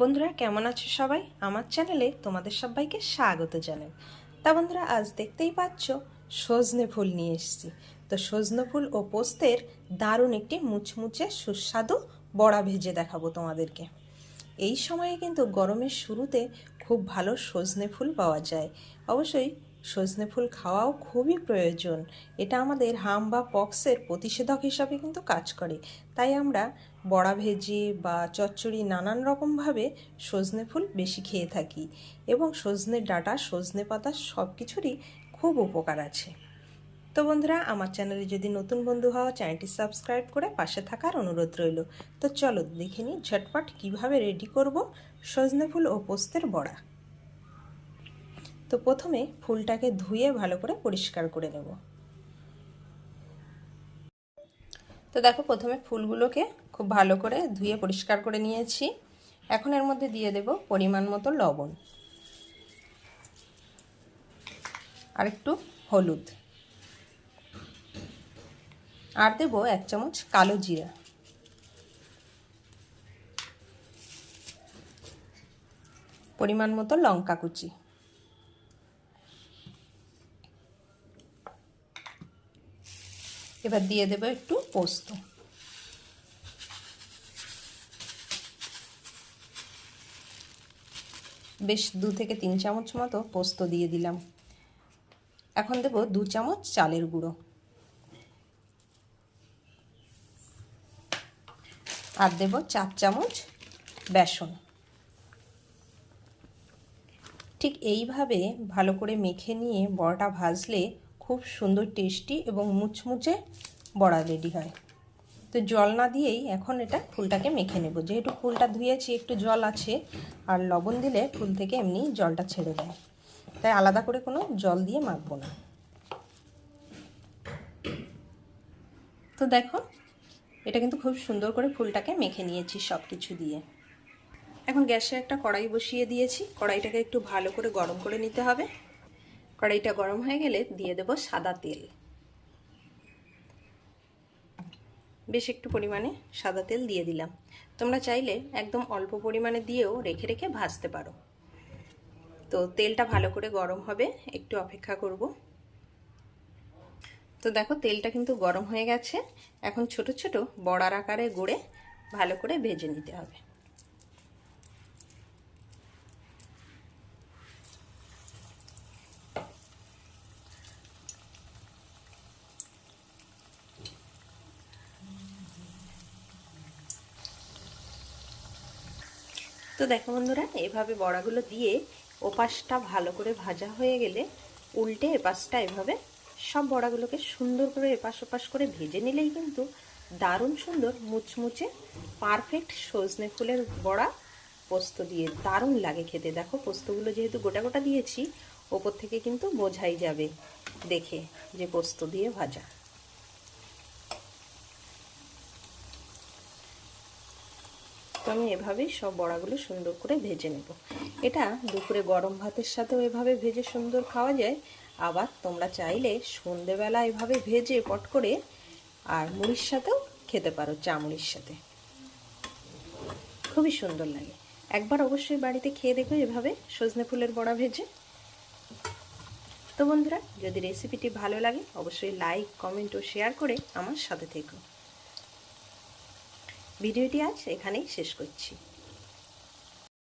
বন্ধুরা, কেমন আছো সবাই? আমার চ্যানেলে তোমাদের সবাইকে স্বাগত জানাই। তা বন্ধুরা, আজ দেখতেই পাচ্ছ, সজনে ফুল নিয়ে এসেছি। তো সজনে ফুল ও পোস্তের দারুণ একটি মুচমুচে সুস্বাদু বড়া ভেজে দেখাবো তোমাদেরকে। এই সময়ে কিন্তু গরমের শুরুতে খুব ভালো সজনে ফুল পাওয়া যায়। অবশ্যই সজনে ফুল খাওয়াও খুবই প্রয়োজন। এটা আমাদের হাম বা পক্সের প্রতিষেধক হিসাবে কিন্তু কাজ করে। তাই আমরা বড়া ভেজে বা চচ্চড়ি নানান রকমভাবে সজনে ফুল বেশি খেয়ে থাকি এবং সজনে ডাঁটা, সজনে পাতা সব কিছুরই খুব উপকার আছে। তো বন্ধুরা, আমার চ্যানেলে যদি নতুন বন্ধু হও, চ্যানেলটি সাবস্ক্রাইব করে পাশে থাকার অনুরোধ রইল। তো চলো দেখে নিই ঝটপট কীভাবে রেডি করব সজনে ফুল ও পোস্তের বড়া। তো প্রথমে ফুলটাকে ধুয়ে ভালো করে পরিষ্কার করে নেব। তো দেখো প্রথমে ফুলগুলোকে খুব ভালো করে ধুয়ে পরিষ্কার করে নিয়েছি। এখন এর মধ্যে দিয়ে দেব পরিমাণ মতো লবণ। আর একটু হলুদ। আর দেবো এক চামচ কালো জিরা। পরিমাণ মতো লঙ্কা কুচি। এবার দিয়ে দেবো একটু পোস্ত। বেশ দু থেকে তিন চামচ মতো পোস্ত দিয়ে দিলাম। এখন দেব দু চামচ চালের গুঁড়ো। আর দেব চার চামচ বেসন। ঠিক এইভাবে ভালো করে মেখে নিয়ে বড়াটা ভাজলে খুব সুন্দর টেস্টি এবং মুচমুচে বড়া রেডি হয়। তো জল না দিয়েই এখন এটা ফুলটাকে মেখে নেব। যেহেতু ফুলটা ধুয়েছি, একটু জল আছে, আর লবণ দিলে ফুল থেকে এমনি জলটা ছেড়ে দেয়। তাই আলাদা করে কোনো জল দিয়ে মাখবো না। তো দেখো, এটা কিন্তু খুব সুন্দর করে ফুলটাকে মেখে নিয়েছি সব কিছু দিয়ে। এখন গ্যাসে একটা কড়াই বসিয়ে দিয়েছি। কড়াইটাকে একটু ভালো করে গরম করে নিতে হবে। কড়াইটা গরম হয়ে গেলে দিয়ে দেব সাদা তেল। বেশ একটু পরিমাণে সাদা তেল দিয়ে দিলাম। তোমরা চাইলে একদম অল্প পরিমাণে দিয়েও রেখে রেখে ভাজতে পারো। তো তেলটা ভালো করে গরম হবে, একটু অপেক্ষা করব। তো দেখো তেলটা কিন্তু গরম হয়ে গেছে। এখন ছোট ছোট বড়ার আকারে গড়ে ভালো করে ভেজে নিতে হবে। তো দেখো বন্ধুরা, এভাবে বড়াগুলো দিয়ে ওপাশটা ভালো করে ভাজা হয়ে গেলে উল্টে এপাশটা এভাবে সব বড়াগুলোকে সুন্দর করে এপাশ ওপাশ করে ভেজে নিলেই কিন্তু দারুণ সুন্দর মুচমুচে পারফেক্ট সজনে ফুলের বড়া পোস্ত দিয়ে দারুণ লাগে খেতে। দেখো পোস্তগুলো যেহেতু গোটা গোটা দিয়েছি, ওপর থেকে কিন্তু বোঝাই যাবে দেখে যে পোস্ত দিয়ে ভাজা। তো আমি এভাবেই সব বড়াগুলো সুন্দর করে ভেজে নেব। এটা দুপুরে গরম ভাতের সাথেও এভাবে ভেজে সুন্দর খাওয়া যায়। আবার তোমরা চাইলে সন্ধেবেলা এভাবে ভেজে পট করে আর মুড়ির সাথেও খেতে পারো, চা মুড়ির সাথে। খুবই সুন্দর লাগে। একবার অবশ্যই বাড়িতে খেয়ে দেখো এভাবে সজনে ফুলের বড়া ভেজে। তো বন্ধুরা, যদি রেসিপিটি ভালো লাগে, অবশ্যই লাইক কমেন্ট ও শেয়ার করে আমার সাথে থেকো। ভিডিওটি আজ এখানেই শেষ করছি।